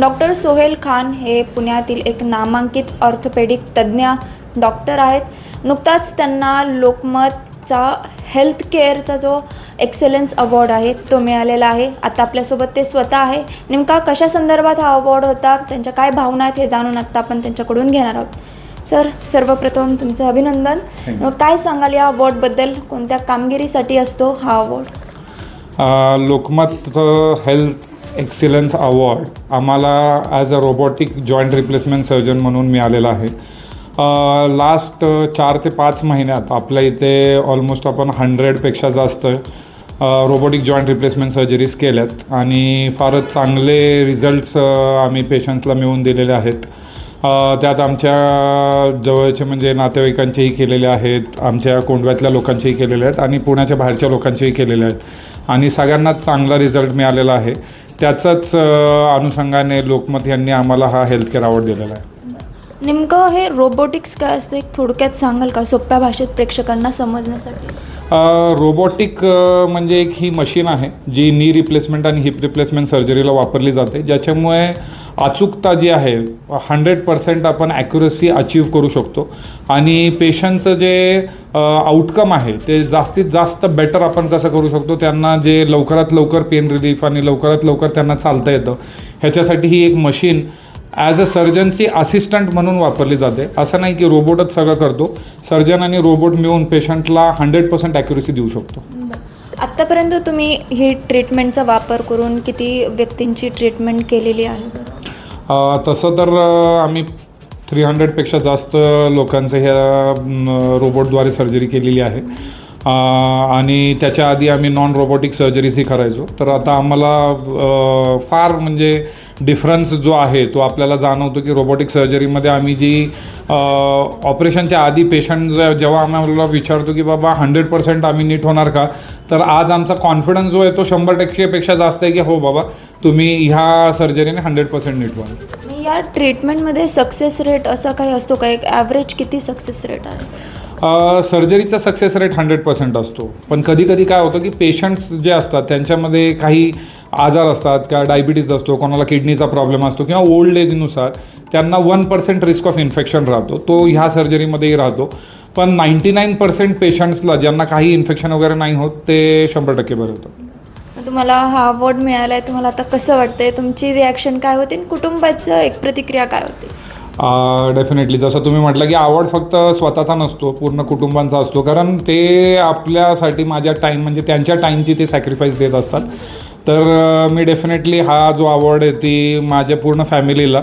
Doctor Sohail Khan हे पुण्यातील एक नामांकित ऑर्थोपेडिक तज्ज्ञ डॉक्टर आहेत. नुकताच त्यांना लोकमतचा हेल्थ केअरचा जो एक्सेलन्स अवॉर्ड आहे तो मिळालेला आहे. आता आपल्यासोबत ते स्वतः आहे. नेमका कशा संदर्भात हा अवॉर्ड होता? त्यांच्या काय भावना आहेत हे जाणून आत्ता आपण त्यांच्याकडून घेणार आहोत. सर सर्वप्रथम तुमचं अभिनंदन. मग काय सांगाल या अवॉर्डबद्दल कोणत्या कामगिरीसाठी असतो हा award Lokmat health excellence award आम्हाला as a robotic joint replacement surgeon म्हणून मिळालेला आहे. लास्ट चार ते पाच महिन्यात आपल्या इथे ऑलमोस्ट आपण हंड्रेडपेक्षा जास्त रोबोटिक जॉईंट रिप्लेसमेंट सर्जरीज केल्यात. आणि फारच चांगले रिझल्ट्स आम्ही पेशंट्सला मिळवून दिलेले आहेत. त्यात आमच्या जवळचे म्हणजे नातेवाईकांचेही केलेले आहेत आमच्या कोंडव्यातल्या लोकांचेही केलेले आहेत आणि पुण्याच्या बाहेरच्या लोकांचेही केलेले आहेत. आणि सगळ्यांनाच चांगला रिझल्ट मिळालेला आहे. त्याचाच अनुषंगाने लोकमत यांनी आम्हाला हा हेल्थकेअर अवॉर्ड दिलेला आहे. नेमकं हे रोबोटिक्स काय असते? थोडक्यात सांगाल का सोप्या भाषेत प्रेक्षकांना समजण्यासाठी? रोबोटिक म्हणजे एक ही मशीन आहे जी नी रिप्लेसमेंट आणि हिप रिप्लेसमेंट सर्जरीला वापरली जाते. ज्याच्यामुळे अचूकता जी आहे हंड्रेड पर्सेंट आपण ॲक्युरसी अचीव करू शकतो. आणि पेशंटचं जे आउटकम आहे ते जास्तीत जास्त बेटर आपण कसं करू शकतो? त्यांना जे लवकरात लवकर पेन रिलीफ आणि लवकरात लवकर त्यांना चालता येतं ह्याच्यासाठी ही एक मशीन ॲज अ सर्जनची असिस्टंट म्हणून वापरली जाते. असं नाही की रोबोटच सगळं करतो. सर्जन आणि रोबोट मिळून पेशंटला हंड्रेड पर्सेंट ॲक्युरेसी देऊ शकतो. आत्तापर्यंत तुम्ही ही ट्रीटमेंटचा वापर करून किती व्यक्तींची ट्रीटमेंट केलेली आहे? तसं तर आम्ही थ्री हंड्रेडपेक्षा जास्त लोकांचं ह्या रोबोटद्वारे सर्जरी केलेली आहे. आणि त्याच्या आधी आम्ही नॉन रोबोटिक सर्जरीसही करायचो. तर आता आम्हाला फार म्हणजे डिफरन्स जो आहे तो आपल्याला जाणवतो की रोबोटिक सर्जरीमध्ये आम्ही जी ऑपरेशनच्या आधी पेशंट जेव्हा आम्हाला विचारतो की बाबा हंड्रेड पर्सेंट आम्ही नीट होणार का? तर आज आमचा कॉन्फिडन्स जो आहे तो शंभर टक्केपेक्षा जास्त आहे की हो बाबा तुम्ही ह्या सर्जरीने हंड्रेड पर्सेंट नीट व्हाल या ट्रीटमेंटमध्ये सक्सेस रेट असा काही असतो का? एक ॲव्हरेज किती सक्सेस रेट आहे? सर्जरीचा सक्सेस रेट हंड्रेड पर्सेंट असतो. पण कधी कधी काय होतं की पेशंट्स जे असतात त्यांच्यामध्ये काही आजार असतात किंवा डायबिटीज असतो कोणाला किडनीचा प्रॉब्लेम असतो किंवा ओल्ड एजनुसार त्यांना one percent risk of infection राहतो. तो ह्या सर्जरीमध्येही राहतो. पण नाईंटी नाईन पर्सेंट पेशंट्सला ज्यांना काही इन्फेक्शन वगैरे नाही होत ते शंभर टक्के बरं होतं तुम्हाला हा अवॉर्ड मिळाला आहे तुम्हाला आता कसं वाटतंय? तुमची रिॲक्शन काय होती? आणि कुटुंबाचं एक प्रतिक्रिया काय होती? डेफिनेटली जसं तुम्ही म्हटलं की आवड फक्त स्वतःचा नसतो पूर्ण कुटुंबांचा असतो. कारण ते आपल्यासाठी माझ्या टाईम म्हणजे त्यांच्या टाईमची ते सॅक्रिफाईस देत असतात. तर मी डेफिनेटली हा जो आवड आहे ती माझ्या पूर्ण फॅमिलीला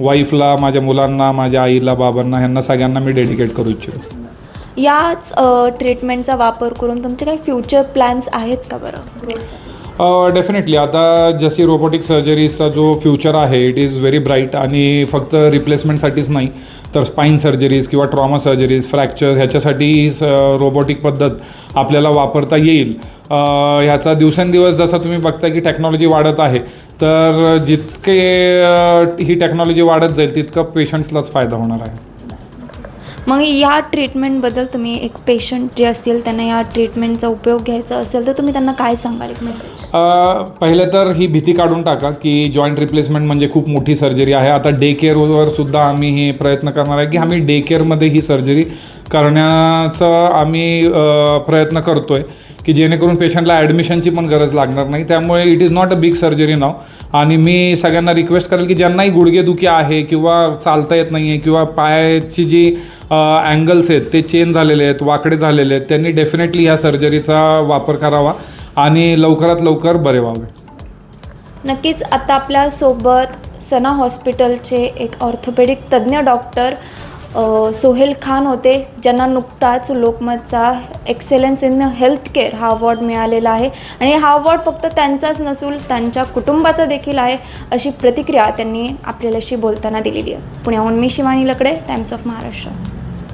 वाईफला माझ्या मुलांना माझ्या आईला बाबांना ह्यांना सगळ्यांना मी डेडिकेट करू इच्छितो. याच ट्रीटमेंटचा वापर करून तुमचे काही फ्युचर प्लॅन्स आहेत का बरं? डेफिनेटली आता जशी रोबोटिक सर्जरीचा जो फ्युचर आहे इट इज व्हेरी ब्राईट आणि फक्त रिप्लेसमेंटसाठीच नाही तर स्पाईन सर्जरीज किंवा ट्रॉमा सर्जरीज फ्रॅक्चर्स ह्याच्यासाठी ही रोबोटिक पद्धत आपल्याला वापरता येईल. ह्याचा दिवसेंदिवस जसं तुम्ही बघता की टेक्नॉलॉजी वाढत आहे तर जितके ही टेक्नॉलॉजी वाढत जाईल तितकं पेशंट्सलाच फायदा होणार आहे. मग या ट्रीटमेंटबद्दल तुम्ही एक पेशंट जे असतील त्यांना या ट्रीटमेंटचा उपयोग घ्यायचा असेल तर तुम्ही त्यांना काय सांगाल एक मेसेज पहिलं तर ही भीती काढून टाका की जॉईंट रिप्लेसमेंट म्हणजे खूप मोठी सर्जरी आहे. आता डे केअरवर सुद्धा आम्ही हे प्रयत्न करणार आहे की आम्ही डे केअरमध्ये ही सर्जरी करण्याचा आम्ही प्रयत्न करतो आहे की जेणेकरून पेशंटला ॲडमिशनची पण गरज लागणार नाही. त्यामुळे it is not a big surgery नाव आणि मी सगळ्यांना रिक्वेस्ट करेल की ज्यांनाही गुडघेदुखी आहे किंवा चालता येत नाही आहे किंवा पायाची जी अँगल्स आहेत ते चेंज झालेले आहेत वाकडे झालेले आहेत त्यांनी डेफिनेटली ह्या सर्जरीचा वापर करावा. आणि लवकरात लवकर बरे व्हावे. नक्कीच आता आपल्यासोबत सना हॉस्पिटलचे एक ऑर्थोपेडिक तज्ज्ञ डॉक्टर सोहेल खान होते. ज्यांना नुकताच लोकमतचा एक्सेलन्स इन हेल्थ केअर हा अवॉर्ड मिळालेला आहे. आणि हा अवॉर्ड फक्त त्यांचाच नसून त्यांच्या कुटुंबाचा देखील आहे अशी प्रतिक्रिया त्यांनी आपल्याशी बोलताना दिलेली आहे. पुण्याहून मी शिवानी लकडे टाइम्स ऑफ महाराष्ट्र